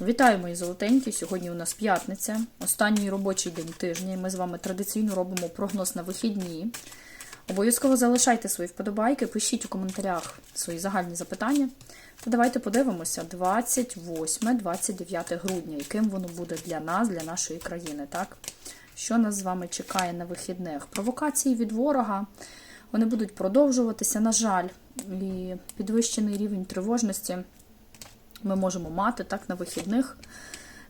Вітаю, мої золотенькі! Сьогодні у нас п'ятниця, останній робочий день тижня. і Ми з вами традиційно робимо прогноз на вихідні. Обов'язково залишайте свої вподобайки, пишіть у коментарях свої загальні запитання. Та давайте подивимося 28-29 грудня, яким воно буде для нас, для нашої країни. так? Що нас з вами чекає на вихідних? Провокації від ворога. Вони будуть продовжуватися, на жаль, і підвищений рівень тривожності ми можемо мати так на вихідних.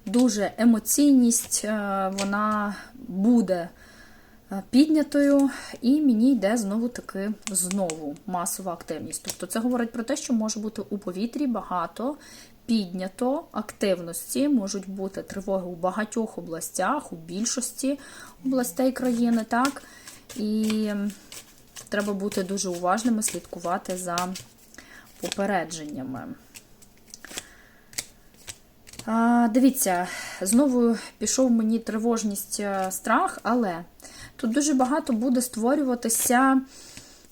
Дуже емоційність, е, вона буде е, піднятою, і мені йде знову таки знову масова активність. Тобто це говорить про те, що може бути у повітрі багато піднято активності, можуть бути тривоги у багатьох областях, у більшості областей країни, так. І треба бути дуже уважними, слідкувати за попередженнями. Дивіться, знову пішов мені тривожність е, страх, але тут дуже багато буде створюватися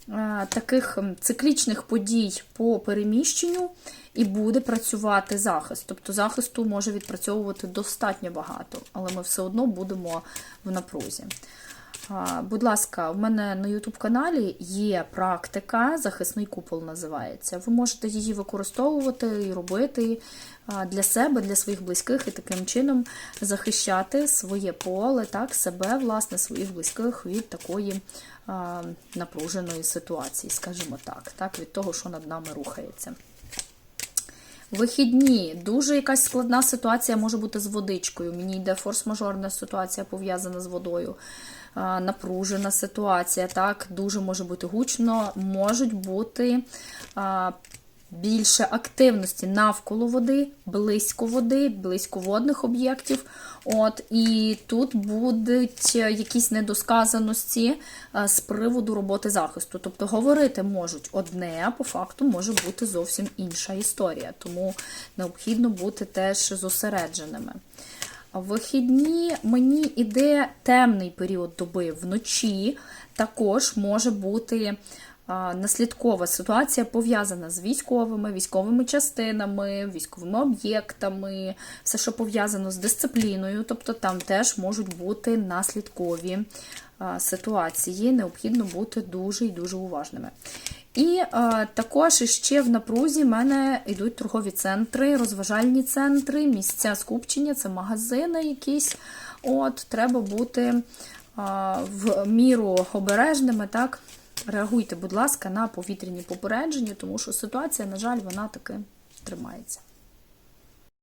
а, таких циклічних подій по переміщенню, і буде працювати захист. Тобто захисту може відпрацьовувати достатньо багато, але ми все одно будемо в напрузі. Будь ласка, у мене на YouTube каналі є практика, захисний купол називається. Ви можете її використовувати і робити для себе, для своїх близьких, і таким чином захищати своє поле, так, себе, власне, своїх близьких від такої напруженої ситуації, скажімо так, так, від того, що над нами рухається. Вихідні, дуже якась складна ситуація може бути з водичкою. Мені йде форс-мажорна ситуація пов'язана з водою. Напружена ситуація, так, дуже може бути гучно, можуть бути більше активності навколо води, близько води, близько водних об'єктів. От, І тут будуть якісь недосказаності з приводу роботи захисту. Тобто говорити можуть одне, а по факту може бути зовсім інша історія. Тому необхідно бути теж зосередженими. Вихідні мені іде темний період доби вночі, також може бути наслідкова ситуація пов'язана з військовими, військовими частинами, військовими об'єктами, все, що пов'язано з дисципліною, тобто там теж можуть бути наслідкові ситуації. Необхідно бути дуже і дуже уважними. І е, також ще в напрузі в мене йдуть торгові центри, розважальні центри, місця скупчення, це магазини якісь. От, Треба бути е, в міру обережними. так, Реагуйте, будь ласка, на повітряні попередження, тому що ситуація, на жаль, вона таки тримається.